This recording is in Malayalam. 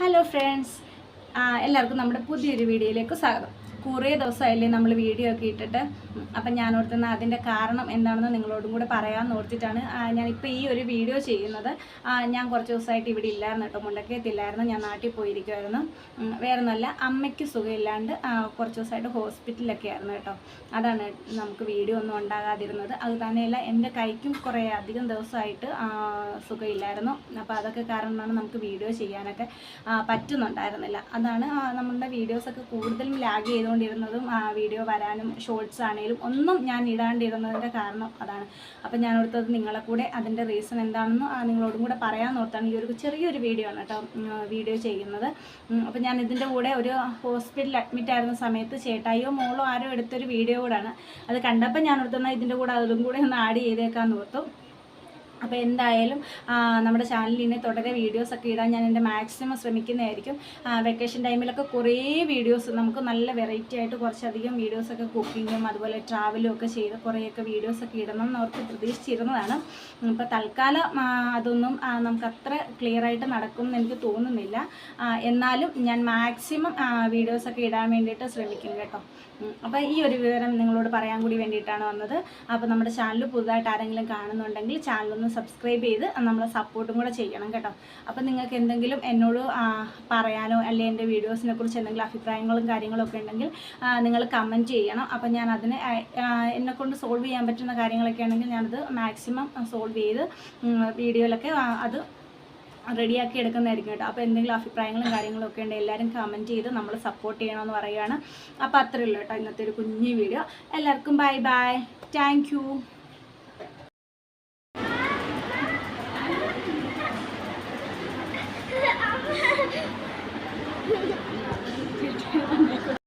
ഹലോ ഫ്രണ്ട്സ് എല്ലാവർക്കും നമ്മുടെ പുതിയൊരു വീഡിയോയിലേക്ക് സ്വാഗതം. കുറേ ദിവസമായില്ലേ നമ്മൾ വീഡിയോ ഒക്കെ ഇട്ടിട്ട്. അപ്പം ഞാൻ ഓർത്തുന്ന അതിന്റെ കാരണം എന്താണെന്ന് നിങ്ങളോടും കൂടെ പറയാമെന്ന് ഓർത്തിട്ടാണ് ഞാനിപ്പോൾ ഈ ഒരു വീഡിയോ ചെയ്യുന്നത്. ഞാൻ കുറച്ച് ദിവസമായിട്ട് ഇവിടെ ഇല്ലായിരുന്നു കേട്ടോ മുണ്ടക്കയത്തില്ലായിരുന്നു. ഞാൻ നാട്ടിൽ പോയിരിക്കുമായിരുന്നു വേറെ ഒന്നുമല്ല അമ്മയ്ക്ക് സുഖമില്ലാണ്ട് കുറച്ച് ദിവസമായിട്ട് ഹോസ്പിറ്റലിലൊക്കെ ആയിരുന്നു കേട്ടോ. അതാണ് നമുക്ക് വീഡിയോ ഒന്നും ഉണ്ടാകാതിരുന്നത്. അത് തന്നെയല്ല എന്റെ കൈക്കും കുറേ അധികം ദിവസമായിട്ട് സുഖമില്ലായിരുന്നു. അപ്പോൾ അതൊക്കെ കാരണമാണ് നമുക്ക് വീഡിയോ ചെയ്യാനൊക്കെ പറ്റുന്നുണ്ടായിരുന്നില്ല. അതാണ് നമ്മളുടെ വീഡിയോസൊക്കെ കൂടുതലും ലാഗ് ചെയ്തുകൊണ്ടിരുന്നതും വീഡിയോ വരാനും ഷോർട്സ് ആണെങ്കിലും ഒന്നും ഞാൻ ഇടാണ്ടിരുന്നതിന്റെ കാരണം അതാണ്. അപ്പം ഞാൻ ഓർത്തത് നിങ്ങളെ കൂടെ അതിന്റെ റീസൺ എന്താണെന്ന് നിങ്ങളോടും കൂടെ പറയാൻ ഓർത്താണ് ഈ ഒരു ചെറിയൊരു വീഡിയോ ആണ് കേട്ടോ വീഡിയോ ചെയ്യുന്നത്. അപ്പം ഞാൻ ഇതിന്റെ കൂടെ ഒരു ഹോസ്പിറ്റലിൽ അഡ്മിറ്റ് ആയിരുന്ന സമയത്ത് ചേട്ടായിയോ മോളോ ആരോ എടുത്തൊരു വീഡിയോ കൂടാണ്. അത് കണ്ടപ്പോൾ ഞാൻ ഓർത്തുന്ന ഇതിന്റെ കൂടെ അതും കൂടെ ഒന്ന് ആഡ് ചെയ്തേക്കാമെന്ന് ഓർത്തു. അപ്പോൾ എന്തായാലും നമ്മുടെ ചാനലിൽ ഇനി തുടരെ വീഡിയോസൊക്കെ ഇടാൻ ഞാൻ എന്റെ മാക്സിമം ശ്രമിക്കുന്നതായിരിക്കും. വെക്കേഷൻ ടൈമിലൊക്കെ കുറേ വീഡിയോസ് നമുക്ക് നല്ല വെറൈറ്റി ആയിട്ട് കുറച്ചധികം വീഡിയോസൊക്കെ കുക്കിങ്ങും അതുപോലെ ട്രാവലും ഒക്കെ ചെയ്ത് കുറേയൊക്കെ വീഡിയോസൊക്കെ ഇടണം എന്ന് ഓർത്ത് പ്രതീക്ഷിച്ചിരുന്നതാണ്. ഇപ്പോൾ തൽക്കാലം അതൊന്നും നമുക്ക് അത്ര ക്ലിയർ ആയിട്ട് നടക്കും എന്ന് എനിക്ക് തോന്നുന്നില്ല. എന്നാലും ഞാൻ മാക്സിമം വീഡിയോസൊക്കെ ഇടാൻ വേണ്ടിയിട്ട് ശ്രമിക്കും കേട്ടോ. അപ്പോൾ ഈ ഒരു വിവരം നിങ്ങളോട് പറയാൻ കൂടി വേണ്ടിയിട്ടാണ് വന്നത്. അപ്പോൾ നമ്മുടെ ചാനൽ പുതുതായിട്ട് ആരെങ്കിലും കാണുന്നുണ്ടെങ്കിൽ ചാനലൊന്ന് സബ്സ്ക്രൈബ് ചെയ്ത് നമ്മളെ സപ്പോർട്ടും കൂടെ ചെയ്യണം കേട്ടോ. അപ്പോൾ നിങ്ങൾക്ക് എന്തെങ്കിലും എന്നോട് പറയാനോ അല്ലെങ്കിൽ എന്റെ വീഡിയോസിനെ കുറിച്ച് എന്തെങ്കിലും അഭിപ്രായങ്ങളും കാര്യങ്ങളും ഒക്കെ ഉണ്ടെങ്കിൽ നിങ്ങൾ കമന്റ് ചെയ്യണം. അപ്പോൾ ഞാൻ അതിനെ എന്നെക്കൊണ്ട് സോൾവ് ചെയ്യാൻ പറ്റുന്ന കാര്യങ്ങളൊക്കെ ആണെങ്കിൽ ഞാനത് മാക്സിമം സോൾവ് ചെയ്ത് വീഡിയോയിലൊക്കെ അത് റെഡിയാക്കി എടുക്കുന്നതായിരിക്കും കേട്ടോ. അപ്പോൾ എന്തെങ്കിലും അഭിപ്രായങ്ങളും കാര്യങ്ങളൊക്കെ ഉണ്ടെങ്കിൽ എല്ലാവരും കമന്റ് ചെയ്ത് നമ്മൾ സപ്പോർട്ട് ചെയ്യണമെന്ന് പറയുകയാണ്. അപ്പോൾ അത്രയുള്ളൂ കേട്ടോ ഇന്നത്തെ ഒരു കുഞ്ഞു വീഡിയോ എല്ലാവർക്കും bye bye thank